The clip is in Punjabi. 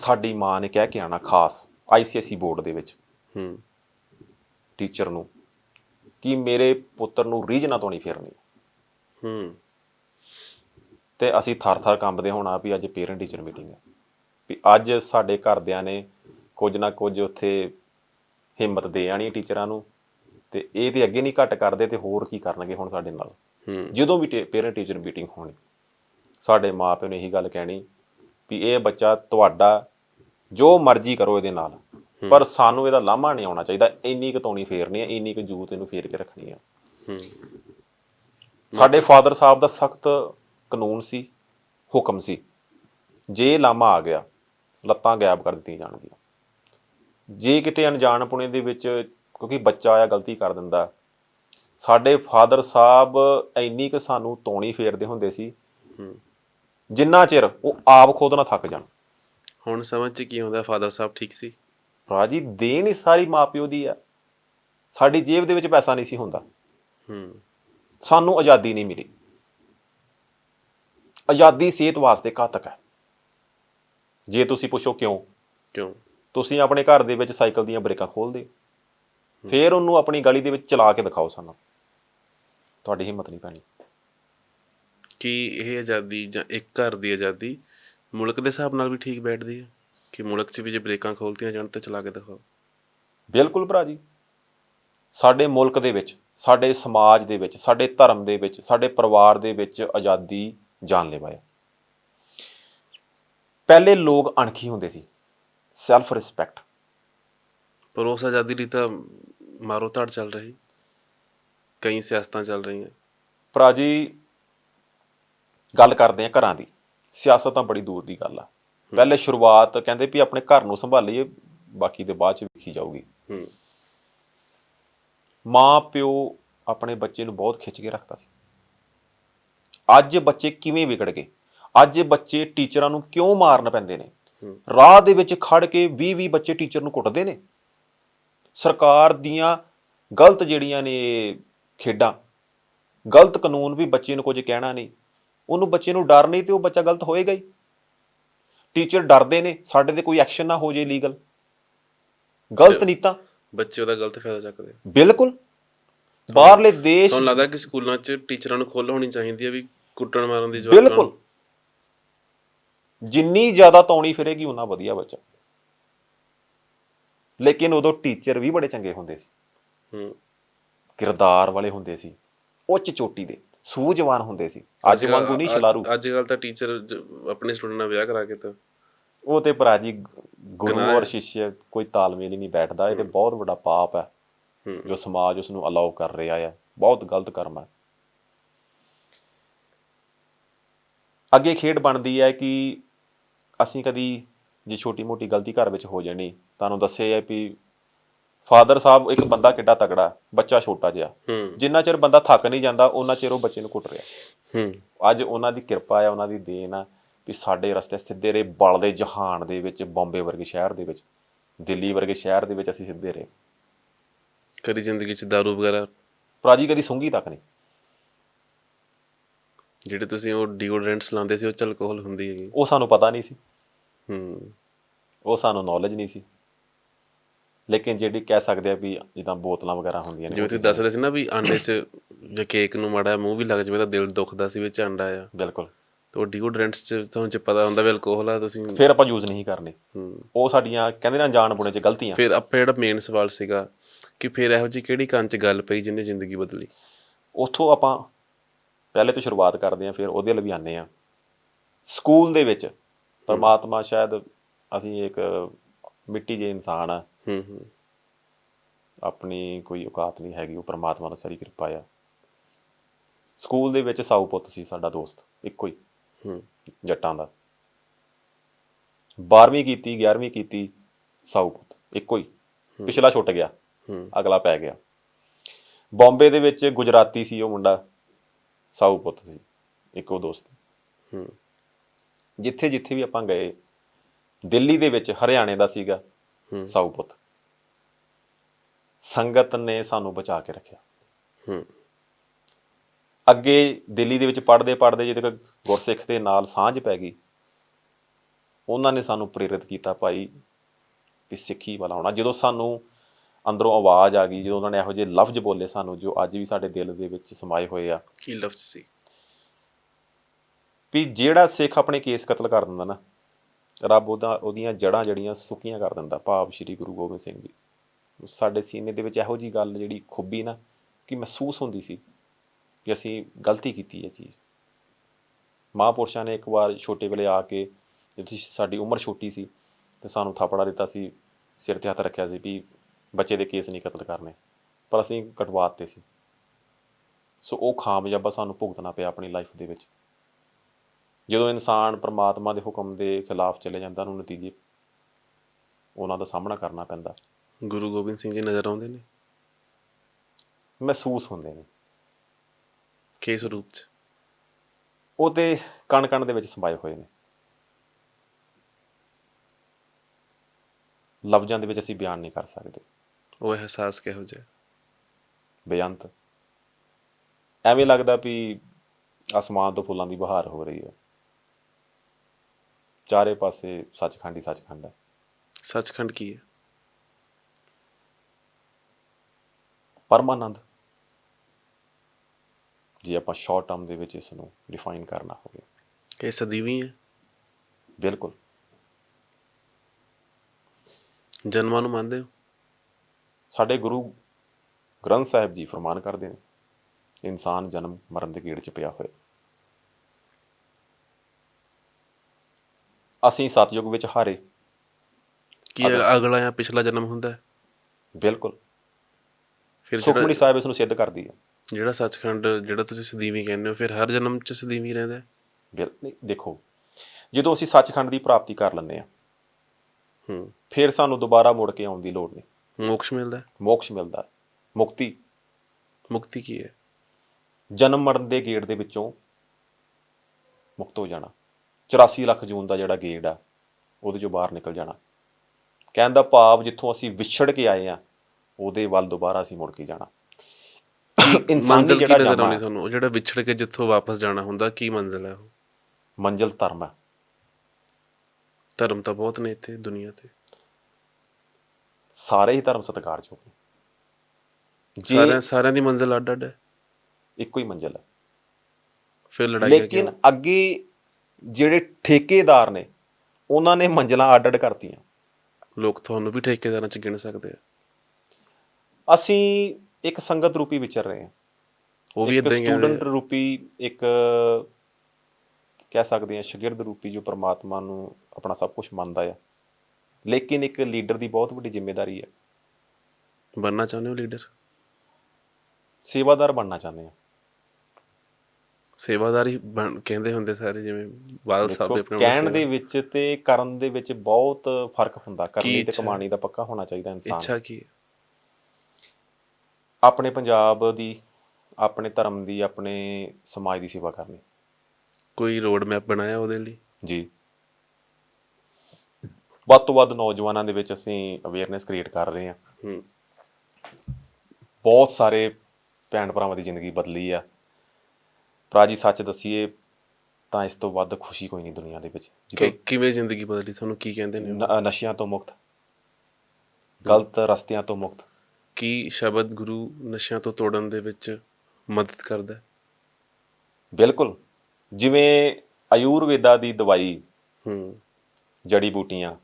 ਸਾਡੀ ਮਾਂ ਨੇ ਕਹਿ ਕੇ ਆਣਾ ਖਾਸ ਆਈਸੀਐਸਈ ਬੋਰਡ ਦੇ ਵਿੱਚ। ਹੂੰ। ਟੀਚਰ ਨੂੰ ਕਿ ਮੇਰੇ ਪੁੱਤਰ ਨੂੰ ਰੀਝਣਾ ਤੋਂ ਨਹੀਂ ਫੇਰਨੀ ਹੂੰ। ਤੇ ਅਸੀਂ ਥਰ-ਥਰ ਕੰਬਦੇ ਹੋਣਾ ਵੀ ਅੱਜ ਪੇਰੈਂਟ ਟੀਚਰ ਮੀਟਿੰਗ ਹੈ। ਵੀ ਅੱਜ ਸਾਡੇ ਘਰਦਿਆਂ ਨੇ ਕੁਝ ਨਾ ਕੁਝ ਉੱਥੇ ਹਿੰਮਤ ਦੇ ਆਣੀ ਟੀਚਰਾਂ ਨੂੰ ਤੇ ਇਹ ਤੇ ਅੱਗੇ ਨਹੀਂ ਘੱਟ ਕਰਦੇ ਤੇ ਹੋਰ ਕੀ ਕਰਨਗੇ ਹੁਣ ਸਾਡੇ ਨਾਲ। ਹੂੰ। ਜਦੋਂ ਵੀ ਪੇਰੈਂਟ ਟੀਚਰ ਮੀਟਿੰਗ ਹੋਣੀ ਸਾਡੇ ਮਾਪਿਓ ਨੇ ਇਹੀ ਗੱਲ ਕਹਿਣੀ ਵੀ ਇਹ ਬੱਚਾ ਤੁਹਾਡਾ ਜੋ ਮਰਜ਼ੀ ਕਰੋ ਇਹਦੇ ਨਾਲ। ਪਰ ਸਾਨੂੰ ਇਹਦਾ ਲਾਮਾ ਨਹੀਂ ਆਉਣਾ ਚਾਹੀਦਾ। ਇੰਨੀ ਕੁ ਤੌਣੀ ਫੇਰਨੀ ਹੈ ਇੰਨੀ ਕੁ ਜੂਤ ਇਹਨੂੰ ਫੇਰ ਕੇ ਰੱਖਣੀ ਹੈ। ਸਾਡੇ ਫਾਦਰ ਸਾਹਿਬ ਦਾ ਸਖਤ ਕਾਨੂੰਨ ਸੀ ਹੁਕਮ ਸੀ। ਜੇ ਲਾਮਾ ਆ ਗਿਆ ਲੱਤਾਂ ਗਾਇਬ ਕਰ ਦਿੱਤੀਆਂ ਜਾਣਗੀਆਂ। ਜੇ ਕਿਤੇ ਅਣਜਾਣ ਪੁਣੇ ਦੇ ਵਿੱਚ ਕਿਉਂਕਿ ਬੱਚਾ ਆਇਆ ਗਲਤੀ ਕਰ ਦਿੰਦਾ ਸਾਡੇ ਫਾਦਰ ਸਾਹਿਬ ਇੰਨੀ ਕੁ ਸਾਨੂੰ ਤੋਣੀ ਫੇਰਦੇ ਹੁੰਦੇ ਸੀ। ਜਿੰਨਾ ਚਿਰ ਉਹ ਆਪ ਖੁਦ ਨਾ ਥੱਕ ਜਾਣ। ਹੁਣ ਸਮਝ ਚ ਕੀ ਆਉਂਦਾ ਫਾਦਰ ਸਾਹਿਬ ਠੀਕ ਸੀ? ਭਰਾ ਜੀ ਦੇਣ ਹੀ ਸਾਰੀ ਮਾਪਿਓ ਦੀ ਆ। ਸਾਡੀ ਜੇਬ ਦੇ ਵਿੱਚ ਪੈਸਾ ਨਹੀਂ ਸੀ ਹੁੰਦਾ। ਹੂੰ। ਸਾਨੂੰ ਆਜ਼ਾਦੀ ਨਹੀਂ ਮਿਲੀ। ਆਜ਼ਾਦੀ ਸਿਹਤ ਵਾਸਤੇ ਘਾਤਕ ਹੈ। ਜੇ ਤੁਸੀਂ ਪੁੱਛੋ ਕਿਉਂ? ਕਿਉਂ? ਤੁਸੀਂ ਆਪਣੇ ਘਰ ਦੇ ਵਿੱਚ ਸਾਈਕਲ ਦੀਆਂ ਬ੍ਰੇਕਾਂ ਖੋਲਦੇ ਫਿਰ ਉਹਨੂੰ ਆਪਣੀ ਗਲੀ ਦੇ ਵਿੱਚ ਚਲਾ ਕੇ ਦਿਖਾਓ ਸਾਨੂੰ। ਤੁਹਾਡੀ ਹਿੰਮਤ ਨਹੀਂ ਪੈਣੀ। ਕੀ ਇਹ ਆਜ਼ਾਦੀ ਜਾਂ ਇੱਕ ਘਰ ਦੀ ਆਜ਼ਾਦੀ ਮੁਲਕ ਦੇ ਹਿਸਾਬ ਨਾਲ ਵੀ ਠੀਕ ਬੈਠਦੀ ਹੈ ਕਿ ਮੁਲਕ 'ਚ ਵੀ ਜੇ ਬ੍ਰੇਕਾਂ ਖੋਲਤੀਆਂ ਜਾਣ ਤਾਂ ਚਲਾ ਕੇ ਦਿਖਾਓ। ਬਿਲਕੁਲ ਭਰਾ ਜੀ। ਸਾਡੇ ਮੁਲਕ ਦੇ ਵਿੱਚ ਸਾਡੇ ਸਮਾਜ ਦੇ ਵਿੱਚ ਸਾਡੇ ਧਰਮ ਦੇ ਵਿੱਚ ਸਾਡੇ ਪਰਿਵਾਰ ਦੇ ਵਿੱਚ ਆਜ਼ਾਦੀ ਜਾਨਲੇਵਾ ਹੈ ਪਹਿਲੇ ਲੋਕ ਅਣਖੀ ਹੁੰਦੇ ਸੀ। ਸੈਲਫ ਰਿਸਪੈਕਟ ਪਰ ਉਸ ਆਜ਼ਾਦੀ ਲਈ ਤਾਂ ਮਾਰੋ ਧੜ ਚੱਲ ਰਹੀ। ਕਈ ਸਿਆਸਤਾਂ ਚੱਲ ਰਹੀਆਂ। ਭਰਾ ਜੀ ਗੱਲ ਕਰਦੇ ਆ ਘਰਾਂ ਦੀ। ਸਿਆਸਤ ਤਾਂ ਬੜੀ ਦੂਰ ਦੀ ਗੱਲ ਆ। ਪਹਿਲੇ ਸ਼ੁਰੂਆਤ ਕਹਿੰਦੇ ਵੀ ਆਪਣੇ ਘਰ ਨੂੰ ਸੰਭਾਲੀਏ ਬਾਕੀ ਦੇ ਬਾਅਦ ਚ ਵੇਖੀ ਜਾਊਗੀ। ਹੂੰ। ਮਾਂ ਪਿਓ ਆਪਣੇ ਬੱਚੇ ਨੂੰ ਬਹੁਤ ਖਿੱਚ ਕੇ ਰੱਖਦਾ ਸੀ। ਅੱਜ ਬੱਚੇ ਕਿਵੇਂ ਵਿਗੜ ਗਏ? ਅੱਜ ਬੱਚੇ ਟੀਚਰਾਂ ਨੂੰ ਕਿਉਂ ਮਾਰਨ ਪੈਂਦੇ ਨੇ। ਰਾਹ ਦੇ ਵਿੱਚ ਖੜ ਕੇ 20 20 ਬੱਚੇ ਟੀਚਰ ਨੂੰ ਕੁੱਟਦੇ ਨੇ। ਸਰਕਾਰ ਦੀਆਂ ਗਲਤ ਜਿਹੜੀਆਂ ਨੇ ਖੇਡਾਂ ਗਲਤ ਕਾਨੂੰਨ ਵੀ ਬੱਚੇ ਨੂੰ ਕੁਝ ਕਹਿਣਾ ਨਹੀਂ। ਉਹਨੂੰ ਬੱਚੇ ਨੂੰ ਡਰ ਨਹੀਂ ਤੇ ਉਹ ਬੱਚਾ ਗਲਤ ਹੋਏਗਾ ਹੀ। ਟੀਚਰ ਡਰਦੇ ਨੇ ਸਾਡੇ ਤੇ ਕੋਈ ਐਕਸ਼ਨ ਨਾ ਹੋ ਜੇ ਲੀਗਲ ਗਲਤ ਨੀਤਾਂ। ਬੱਚੇ ਉਹਦਾ ਗਲਤ ਫਾਇਦਾ ਚੱਕਦੇ ਬਿਲਕੁਲ। ਬਾਹਰਲੇ ਦੇਸ਼ ਤੁਹਾਨੂੰ ਲੱਗਦਾ ਕਿ ਸਕੂਲਾਂ 'ਚ ਟੀਚਰਾਂ ਨੂੰ ਖੁੱਲ੍ਹ ਹੋਣੀ ਚਾਹੀਦੀ ਹੈ ਵੀ ਕੁੱਟਣ ਮਾਰਨ ਦੀ ਜਵਾਬ ਬਿਲਕੁਲ। ਜਿੰਨੀ ਜ਼ਿਆਦਾ ਤੌਣੀ ਫਿਰੇਗੀ ਉਨਾ ਵਧੀਆ ਬੱਚਾ। ਲੇਕਿਨ ਉਦੋਂ ਟੀਚਰ ਵੀ ਬੜੇ ਚੰਗੇ ਹੁੰਦੇ ਸੀ। ਹੂੰ। ਕਿਰਦਾਰ ਵਾਲੇ ਹੁੰਦੇ ਸੀ। ਉੱਚ ਚੋਟੀ ਦੇ। ਸੂਝਵਾਨ ਹੁੰਦੇ ਸੀ। ਅੱਜ ਵਾਂਗੂ ਨਹੀਂ ਛਲਾਰੂ ਅੱਜ ਕੱਲ ਤਾਂ ਟੀਚਰ ਆਪਣੇ ਸਟੂਡੈਂਟ ਨਾਲ ਵਿਆਹ ਕਰਾ ਕੇ ਤਾਂ ਉਹ ਤੇ ਭਰਾ ਜੀ ਗੁਰੂ ਔਰ। ਸ਼ਿਸ਼ਯ ਕੋਈ ਤਾਲਮੇਲ ਹੀ ਨਹੀਂ ਬੈਠਦਾ। ਇਹ ਤੇ ਬਹੁਤ ਵੱਡਾ ਪਾਪ ਹੈ। ਹੂੰ। ਜੋ ਸਮਾਜ ਉਸ ਨੂੰ ਅਲਾਉ ਕਰ ਰਿਹਾ ਹੈ। ਬਹੁਤ ਗਲਤ ਕਰਮ ਹੈ। ਅੱਗੇ ਖੇਡ ਬਣਦੀ ਹੈ ਕਿ ਅਸੀਂ ਕਦੀ ਜੇ ਛੋਟੀ ਮੋਟੀ ਗਲਤੀ ਘਰ ਵਿੱਚ ਹੋ ਜਾਣੀ ਤੁਹਾਨੂੰ ਦੱਸਿਆ ਹੈ ਵੀ ਫਾਦਰ ਸਾਹਿਬ ਇੱਕ ਬੰਦਾ ਕਿੱਡਾ ਤਕੜਾ ਬੱਚਾ ਛੋਟਾ ਜਿਹਾ। ਜਿੰਨਾ ਚਿਰ ਬੰਦਾ ਥੱਕ ਨਹੀਂ ਜਾਂਦਾ ਉਹਨਾਂ ਚਿਰ ਉਹ ਬੱਚੇ ਨੂੰ ਕੁੱਟ ਰਿਹਾ। ਹੂੰ। ਅੱਜ ਉਹਨਾਂ ਦੀ ਕਿਰਪਾ ਹੈ ਉਹਨਾਂ ਦੀ ਦੇਣ ਆ ਵੀ ਸਾਡੇ ਰਸਤੇ ਸਿੱਧੇ ਰਹੇ ਬਲਦੇ ਜਹਾਨ ਦੇ ਵਿੱਚ ਬੰਬੇ ਵਰਗੇ ਸ਼ਹਿਰ ਦੇ ਵਿੱਚ ਦਿੱਲੀ ਵਰਗੇ ਸ਼ਹਿਰ ਦੇ ਵਿੱਚ ਅਸੀਂ ਸਿੱਧੇ ਰਹੇ। ਕਦੀ ਜ਼ਿੰਦਗੀ 'ਚ ਦਾਰੂ ਵਗੈਰਾ? ਭਰਾ ਜੀ ਕਦੀ ਸੁੰਗੀ ਤੱਕ ਨਹੀਂ। ਜਿਹੜੇ ਤੁਸੀਂ ਉਹ ਡੀਓਡਰੈਂਟਸ ਲਾਉਂਦੇ ਸੀ ਉਹ 'ਚ ਅਲਕੋਹਲ ਹੁੰਦੀ ਹੈਗੀ। ਉਹ ਸਾਨੂੰ ਪਤਾ ਨਹੀਂ ਸੀ। ਹੂੰ। ਉਹ ਸਾਨੂੰ ਨੌਲੇਜ ਨਹੀਂ ਸੀ। ਲੇਕਿਨ ਜਿਹੜੀ ਕਹਿ ਸਕਦੇ ਆ ਵੀ ਜਿੱਦਾਂ ਬੋਤਲਾਂ ਵਗੈਰਾ ਹੁੰਦੀਆਂ ਨੇ ਜਿਵੇਂ ਤੁਸੀਂ ਦੱਸ ਰਹੇ ਸੀ ਨਾ ਵੀ ਆਂਡੇ 'ਚ ਜੇ ਕੇਕ ਨੂੰ ਮਾੜਾ ਮੂੰਹ ਵੀ ਲੱਗ ਜਾਵੇ ਤਾਂ ਦਿਲ ਦੁਖਦਾ ਸੀ ਵਿੱਚ ਆਂਡਾ ਆ। ਬਿਲਕੁਲ। ਤੇ ਡੀਓਡਰੈਂਟਸ 'ਚ ਤੁਹਾਨੂੰ ਜੇ ਪਤਾ ਹੁੰਦਾ ਵੀ ਅਲਕੋਹਲ ਆ ਤੁਸੀਂ ਫਿਰ ਆਪਾਂ ਯੂਜ਼ ਨਹੀਂ ਕਰਨੇ। ਉਹ ਸਾਡੀਆਂ ਕਹਿੰਦੇ ਨਾ ਜਾਣ ਬੁਣੇ ਚ ਗਲਤੀਆਂ। ਫਿਰ ਆਪਾਂ ਜਿਹੜਾ ਮੇਨ ਸਵਾਲ ਸੀਗਾ ਕਿ ਫਿਰ ਇਹੋ ਜਿਹੀ ਕਿਹੜੀ ਕੰਨ 'ਚ ਗੱਲ ਪਈ ਜਿਹਨੇ ਜ਼ਿੰਦਗੀ ਬਦਲੀ? ਉੱਥੋਂ ਆਪਾਂ ਪਹਿਲੇ ਤੋਂ ਸ਼ੁਰੂਆਤ ਕਰਦੇ ਹਾਂ ਫਿਰ ਉਹਦੇ ਲਈ ਆਨੇ ਆ ਸਕੂਲ ਦੇ ਵਿੱਚ ਪਰਮਾਤਮਾ ਸ਼ਾਇਦ ਅਸੀਂ ਇੱਕ ਮਿੱਟੀ ਜਿਹੇ ਇਨਸਾਨ ਆ ਹੂੰ ਹੂੰ। ਆਪਣੀ ਕੋਈ ਔਕਾਤ ਨਹੀਂ ਹੈਗੀ ਉਹ ਪਰਮਾਤਮਾ ਦੀ ਸਾਰੀ ਕਿਰਪਾ ਆ। ਸਕੂਲ ਦੇ ਵਿੱਚ ਸਾਊ ਪੁੱਤ ਸੀ ਸਾਡਾ ਦੋਸਤ ਇੱਕੋ ਹੀ। ਹੂੰ। ਜੱਟਾਂ ਦਾ। 12ਵੀਂ ਕੀਤੀ 11ਵੀਂ ਕੀਤੀ ਸਾਊ ਪੁੱਤ ਇੱਕੋ ਹੀ। ਪਿਛਲਾ ਛੁੱਟ ਗਿਆ। ਹੂੰ। ਅਗਲਾ ਪੈ ਗਿਆ। ਬੰਬੇ ਦੇ ਵਿੱਚ ਗੁਜਰਾਤੀ ਸੀ ਉਹ ਮੁੰਡਾ ਸਾਊ ਪੁੱਤ ਸੀ ਇੱਕੋ ਦੋਸਤ। ਹੂੰ। ਜਿੱਥੇ ਜਿੱਥੇ ਵੀ ਆਪਾਂ ਗਏ ਦਿੱਲੀ ਦੇ ਵਿੱਚ ਹਰਿਆਣੇ ਦਾ ਸੀਗਾ। ਸਾਊ ਪੁੱਤ। ਸੰਗਤ ਨੇ ਸਾਨੂੰ ਬਚਾ ਕੇ ਰੱਖਿਆ। ਹੂੰ। ਅੱਗੇ ਦਿੱਲੀ ਦੇ ਵਿੱਚ ਪੜ੍ਹਦੇ ਪੜ੍ਹਦੇ ਜਦੋਂ ਗੁਰਸਿੱਖ ਦੇ ਨਾਲ ਸਾਂਝ ਪੈ ਗਈ ਉਹਨਾਂ ਨੇ ਸਾਨੂੰ ਪ੍ਰੇਰਿਤ ਕੀਤਾ ਭਾਈ ਵੀ ਸਿੱਖੀ ਵਾਲਾ ਹੋਣਾ। ਜਦੋਂ ਸਾਨੂੰ ਅੰਦਰੋਂ ਆਵਾਜ਼ ਆ ਗਈ ਜਦੋਂ ਉਹਨਾਂ ਨੇ ਇਹੋ ਜਿਹੇ ਲਫ਼ਜ਼ ਬੋਲੇ ਸਾਨੂੰ ਜੋ ਅੱਜ ਵੀ ਸਾਡੇ ਦਿਲ ਦੇ ਵਿੱਚ ਸਮਾਏ ਹੋਏ ਆ। ਕੀ ਲਫ਼ਜ਼ ਸੀ? ਵੀ ਜਿਹੜਾ ਸਿੱਖ ਆਪਣੇ ਕੇਸ ਕਤਲ ਕਰ ਦਿੰਦਾ ਨਾ ਰੱਬ ਉਹਦਾ, ਉਹਦੀਆਂ ਜੜਾਂ ਜੜੀਆਂ ਸੁੱਕੀਆਂ ਕਰ ਦਿੰਦਾ, ਭਾਵ ਸ੍ਰੀ ਗੁਰੂ ਗੋਬਿੰਦ ਸਿੰਘ ਜੀ। ਸਾਡੇ ਸੀਨੇ ਦੇ ਵਿੱਚ ਇਹੋ ਜੀ ਗੱਲ ਜਿਹੜੀ ਖੁੱਬੀ ਨਾ, ਕਿ ਮਹਿਸੂਸ ਹੁੰਦੀ ਸੀ ਕਿ ਅਸੀਂ ਗਲਤੀ ਕੀਤੀ ਹੈ ਚੀਜ਼। ਮਹਾਂਪੁਰਸ਼ਾਂ ਨੇ ਇੱਕ ਵਾਰ ਛੋਟੇ ਵੇਲੇ ਆ ਕੇ ਜਦੋਂ ਸਾਡੀ ਉਮਰ ਛੋਟੀ ਸੀ, ਤੇ ਸਾਨੂੰ ਥਾਪੜਾ ਦਿੱਤਾ ਸੀ, ਸਿਰ ਤੇ ਹੱਥ ਰੱਖਿਆ ਸੀ ਵੀ ਬੱਚੇ ਦੇ ਕੇਸ ਨਹੀਂ ਕਤਲ ਕਰਨੇ, ਪਰ ਅਸੀਂ ਕਟਵਾ ਦਿੱਤੇ ਸੀ। ਸੋ ਉਹ ਖਾਮਯਾਬਾ ਸਾਨੂੰ ਭੁਗਤਣਾ ਪਿਆ ਆਪਣੀ ਲਾਈਫ ਦੇ ਵਿੱਚ। ਜਦੋਂ ਇਨਸਾਨ ਪ੍ਰਮਾਤਮਾ ਦੇ ਹੁਕਮ ਦੇ ਖਿਲਾਫ ਚਲੇ ਜਾਂਦਾ ਉਹਨੂੰ ਨਤੀਜੇ ਉਹਨਾਂ ਦਾ ਸਾਹਮਣਾ ਕਰਨਾ ਪੈਂਦਾ। ਗੁਰੂ ਗੋਬਿੰਦ ਸਿੰਘ ਜੀ ਨਜ਼ਰ ਆਉਂਦੇ ਨੇ? ਮਹਿਸੂਸ ਹੁੰਦੇ ਨੇ। ਕਿਸ ਰੂਪ 'ਚ? ਉਹ ਤੇ ਕਣ ਕਣ ਦੇ ਵਿੱਚ ਸਮਾਏ ਹੋਏ ਨੇ। ਲਫ਼ਜ਼ਾਂ ਦੇ ਵਿੱਚ ਅਸੀਂ ਬਿਆਨ ਨਹੀਂ ਕਰ ਸਕਦੇ। ਉਹ ਅਹਿਸਾਸ ਕਿਹੋ ਜਿਹਾ? ਬੇਅੰਤ। ਐਵੇਂ ਲੱਗਦਾ ਵੀ ਅਸਮਾਨ ਤੋਂ ਫੁੱਲਾਂ ਦੀ ਬਹਾਰ ਹੋ ਰਹੀ ਹੈ। ਚਾਰੇ ਪਾਸੇ ਸੱਚਖੰਡ ਹੀ ਸੱਚਖੰਡ ਹੈ। ਸੱਚਖੰਡ ਕੀ ਹੈ? ਪਰਮਾਨੰਦ। ਜੇ ਆਪਾਂ ਸ਼ਾਰਟ ਟਰਮ ਦੇ ਵਿੱਚ ਇਸ ਨੂੰ ਡਿਫਾਈਨ ਕਰਨਾ ਹੋਵੇ। ਕਿ ਸਦੀਵੀ ਹੈ? ਬਿਲਕੁਲ। ਜਨਮਾਂ ਨੂੰ ਮੰਨਦੇ ਹੋ? ਸਾਡੇ ਗੁਰੂ ਗ੍ਰੰਥ ਸਾਹਿਬ ਜੀ ਫਰਮਾਨ ਕਰਦੇ ਨੇ ਇਨਸਾਨ ਜਨਮ ਮਰਨ ਦੇ ਗੇੜ 'ਚ ਪਿਆ ਹੋਇਆ। ਅਸੀਂ ਸਤਯੁਗ ਵਿੱਚ ਹਾਰੇ। ਕੀ ਅਗਲਾ ਜਾਂ ਪਿਛਲਾ ਜਨਮ ਹੁੰਦਾ ਹੈ? ਬਿਲਕੁਲ। ਫਿਰ ਸੁਖਮਨੀ ਸਾਹਿਬ ਇਸ ਨੂੰ ਸਿੱਧ ਕਰਦੀ ਹੈ। ਜਿਹੜਾ ਸੱਚਖੰਡ ਜਿਹੜਾ ਤੁਸੀਂ ਸਦੀਵੀ ਕਹਿੰਦੇ ਹੋ ਫਿਰ ਹਰ ਜਨਮ 'ਚ ਸਦੀਵੀ ਰਹਿੰਦਾ ਹੈ? ਬਿਲ ਨਹੀਂ, ਦੇਖੋ ਜਦੋਂ ਅਸੀਂ ਸੱਚਖੰਡ ਦੀ ਪ੍ਰਾਪਤੀ ਕਰ ਲੈਂਦੇ ਆ ਹੂੰ। ਫਿਰ ਸਾਨੂੰ ਦੁਬਾਰਾ ਮੁੜ ਕੇ ਆਉਣ ਦੀ ਲੋੜ ਨਹੀਂ। ਮੋਕਸ਼ ਮਿਲਦਾ ਮੋਕਸ਼ ਮਿਲਦਾ ਮੁਕਤੀ। ਮੁਕਤੀ ਕੀ ਹੈ? ਜਨਮ ਮਰਨ ਦੇ ਗੇੜ ਦੇ ਵਿੱਚੋਂ ਮੁਕਤ ਹੋ ਜਾਣਾ। 84 ਲੱਖ ਜੂਨ ਦਾ ਜਿਹੜਾ ਗੇੜ ਆ ਉਹਦੇ ਚੋਂ ਬਾਹਰ ਨਿਕਲ ਜਾਣਾ। ਕਹਿਣ ਦਾ ਭਾਵ ਜਿੱਥੋਂ ਅਸੀਂ ਵਿਛੜ ਕੇ ਆਏ ਆ ਉਹਦੇ ਵੱਲ ਦੁਬਾਰਾ ਅਸੀਂ ਮੁੜ ਕੇ ਜਾਣਾ। ਇਨਸਾਨੀ ਜਿਹੜਾ ਨਜ਼ਰ ਆਉਣੀ ਤੁਹਾਨੂੰ? ਉਹ ਜਿਹੜਾ ਵਿਛੜ ਕੇ ਜਿੱਥੋਂ ਵਾਪਸ ਜਾਣਾ ਹੁੰਦਾ ਕੀ ਮੰਜ਼ਿਲ ਹੈ ਉਹ? ਮੰਜ਼ਿਲ ਧਰਮ ਹੈ ਧਰਮ ਤਾਂ ਬਹੁਤ ਨੇ ਇੱਥੇ ਦੁਨੀਆ ਤੇ। ਸਾਰੇ ਹੀ ਧਰਮ ਸਤਿਕਾਰਯੋਗ ਨੇ। ਜੇ ਸਾਰਿਆਂ ਸਾਰਿਆਂ ਦੀ ਮੰਜ਼ਿਲ ਅੱਡ ਅੱਡ ਹੈ। ਇੱਕੋ ਹੀ ਮੰਜ਼ਿਲ ਹੈ ਫਿਰ ਲੜਾਈਆਂ ਲੇਕਿਨ ਅੱਗੇ ਜਿਹੜੇ ਠੇਕੇਦਾਰ ਨੇ ਉਹਨਾਂ ਨੇ ਮੰਜ਼ਲਾਂ ਅੱਡ-ਅੱਡ ਕਰਤੀਆਂ। ਲੋਕ ਤੁਹਾਨੂੰ ਵੀ ਠੇਕੇਦਾਰਾਂ 'ਚ ਗਿਣ ਸਕਦੇ ਆ। ਅਸੀਂ ਇੱਕ ਸੰਗਤ ਰੂਪੀ ਵਿਚਰ ਰਹੇ ਹਾਂ। ਉਹ ਵੀ ਇਦਾਂ ਹੀ ਸਟੂਡੈਂਟ ਕਹਿੰਦੇ ਰੂਪੀ ਇੱਕ ਕਹਿ ਸਕਦੇ ਹਾਂ ਸ਼ਾਗਿਰਦ ਰੂਪੀ ਜੋ ਪ੍ਰਮਾਤਮਾ ਨੂੰ ਆਪਣਾ ਸਭ ਕੁਝ ਮੰਨਦਾ ਆ। ਲੇਕਿਨ ਇੱਕ ਲੀਡਰ ਦੀ ਬਹੁਤ ਵੱਡੀ ਜ਼ਿੰਮੇਵਾਰੀ ਹੈ ਬਣਨਾ ਚਾਹੁੰਦੇ ਹੋ ਲੀਡਰ? ਸੇਵਾਦਾਰ ਬਣਨਾ ਚਾਹੁੰਦੇ ਆ। ਸੇਵਾਦਾਰੀ ਕਹਿੰਦੇ ਹੁੰਦੇ ਸਾਰੇ ਜਿਵੇਂ ਬਾਲ ਸਾਹਿਬ ਦੇਖੋ, ਆਪਣੇ ਕਹਿਣ ਦੇ ਵਿੱਚ ਤੇ ਕਰਨ ਦੇ ਵਿੱਚ ਬਹੁਤ ਫ਼ਰਕ ਹੁੰਦਾ। ਕਰਨੀ ਤੇ? ਕਮਾਣੀ ਦਾ ਪੱਕਾ ਹੋਣਾ ਚਾਹੀਦਾ ਇਨਸਾਨ ਇੱਛਾ ਕੀ ਹੈ? ਆਪਣੇ ਪੰਜਾਬ ਦੀ ਆਪਣੇ ਧਰਮ ਦੀ ਆਪਣੇ ਸਮਾਜ ਦੀ ਸੇਵਾ ਕਰਨੀ। ਕੋਈ ਰੋਡ ਮੈਪ ਬਣਾਇਆ ਉਹਦੇ ਲਈ? ਜੀ। ਵੱਧ ਤੋਂ ਵੱਧ ਨੌਜਵਾਨਾਂ ਦੇ ਵਿੱਚ ਅਸੀਂ ਅਵੇਅਰਨੈਸ ਕ੍ਰੀਏਟ ਕਰ ਰਹੇ ਹਾਂ। ਹੂੰ। ਬਹੁਤ ਸਾਰੇ ਭੈਣ ਭਰਾਵਾਂ ਦੀ ਜ਼ਿੰਦਗੀ ਬਦਲੀ ਆ। ਭਰਾ ਜੀ ਸੱਚ ਦਸੀਏ ਤਾਂ ਇਸ ਤੋਂ ਵੱਧ ਖੁਸ਼ੀ ਕੋਈ ਨਹੀਂ ਦੁਨੀਆ ਦੇ ਵਿੱਚ। ਕਿ ਕਿਵੇਂ ਜ਼ਿੰਦਗੀ ਬਦਲੀ? ਤੁਹਾਨੂੰ ਕੀ ਕਹਿੰਦੇ ਨੇ? ਨਸ਼ਿਆਂ ਤੋਂ ਮੁਕਤ। ਗਲਤ ਰਸਤਿਆਂ ਤੋਂ ਮੁਕਤ। ਕੀ ਸ਼ਬਦ ਗੁਰੂ ਨਸ਼ਿਆਂ ਤੋਂ ਤੋੜਨ ਦੇ ਵਿੱਚ ਮਦਦ ਕਰਦਾ ਹੈ? ਬਿਲਕੁਲ। ਜਿਵੇਂ ਆਯੁਰਵੇਦਾ ਦੀ ਦਵਾਈ ਹੂੰ। ਜੜੀ ਬੂਟੀਆਂ